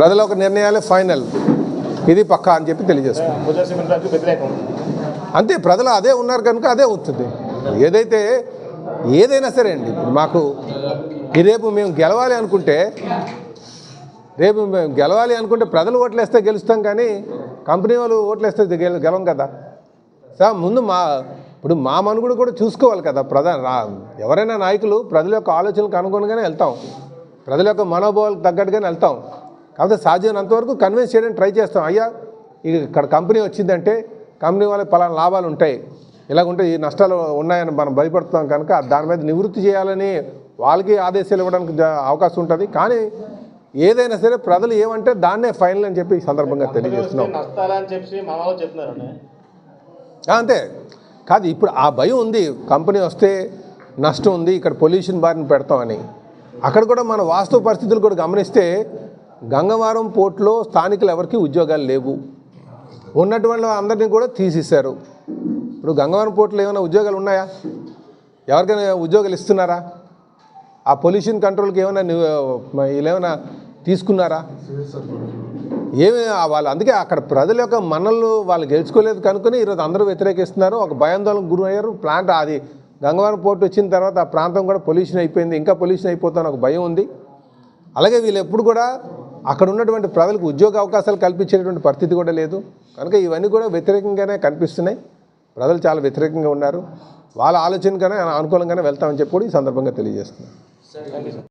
ప్రజల ఒక నిర్ణయాలే ఫైనల్. ఇది పక్కా అని చెప్పి తెలియజేస్తున్నాం వ్యతిరేకం. అంతే ప్రజలు అదే ఉన్నారు కనుక అదే అవుతుంది. ఏదైతే ఏదైనా సరే అండి మాకు ఈ రేపు మేము గెలవాలి అనుకుంటే రేపు మేము గెలవాలి అనుకుంటే ప్రజలు ఓట్లేస్తే గెలుస్తాం కానీ కంపెనీ వాళ్ళు ఓట్లేస్తే గెల గెలం కదా. సార్ ముందు మా ఇప్పుడు మా మనుగుడు కూడా చూసుకోవాలి కదా ప్రధాన ఎవరైనా నాయకులు ప్రజల యొక్క ఆలోచనలకు అనుగుణంగానే వెళ్తాం. ప్రజల యొక్క మనోభావాలకు తగ్గట్టుగానే వెళ్తాం. కాకపోతే సాధ్యమైనంత వరకు కన్విన్స్ చేయడానికి ట్రై చేస్తాం. అయ్యా ఇక ఇక్కడ కంపెనీ వచ్చిందంటే కంపెనీ వాళ్ళకి పలానా లాభాలు ఉంటాయి. ఇలాగుంటే ఈ నష్టాలు ఉన్నాయని మనం భయపడుతున్నాం కనుక దాని మీద నివృత్తి చేయాలని వాళ్ళకి ఆదేశాలు ఇవ్వడానికి అవకాశం ఉంటుంది. కానీ ఏదైనా సరే ప్రజలు ఏమంటే దాన్నే ఫైనల్ అని చెప్పి ఈ సందర్భంగా తెలియజేస్తున్నాం. అంతే. కాదు ఇప్పుడు ఆ భయం ఉంది. కంపెనీ వస్తే నష్టం ఉంది. ఇక్కడ పొల్యూషన్ బారిన పెడతామని. అక్కడ కూడా మన వాస్తవ పరిస్థితులు కూడా గమనిస్తే గంగవరం పోర్టులో స్థానికులు ఎవరికి ఉద్యోగాలు లేవు. ఉన్నటువంటి అందరినీ కూడా తీసేశారు. ఇప్పుడు గంగవరం పోర్టులో ఏమైనా ఉద్యోగాలు ఉన్నాయా? ఎవరికైనా ఉద్యోగాలు ఇస్తున్నారా? ఆ పొల్యూషన్ కంట్రోల్కి ఏమైనా వీళ్ళేమైనా ఏమైనా తీసుకున్నారా? ఏమి వాళ్ళు అందుకే అక్కడ ప్రజల యొక్క మనల్ని వాళ్ళు గెలుచుకోలేదు కనుకొని ఈరోజు అందరూ వ్యతిరేకిస్తున్నారు. ఒక భయాందోళనకు గురి అయ్యారు ప్లాంట్ అది గంగవరం పోర్టు వచ్చిన తర్వాత ఆ ప్రాంతం కూడా పొల్యూషన్ అయిపోయింది. ఇంకా పొల్యూషన్ అయిపోతాను ఒక భయం ఉంది. అలాగే వీళ్ళు ఎప్పుడు కూడా అక్కడ ఉన్నటువంటి ప్రజలకు ఉద్యోగ అవకాశాలు కల్పించేటువంటి పరిస్థితి కూడా లేదు. కనుక ఇవన్నీ కూడా వ్యతిరేకంగానే కనిపిస్తున్నాయి. ప్రజలు చాలా వ్యతిరేకంగా ఉన్నారు. వాళ్ళ ఆలోచనగానే అనుకూలంగానే వెళ్తామని చెప్పి కూడా ఈ సందర్భంగా తెలియజేస్తున్నాను థ్యాంక్ యూ సార్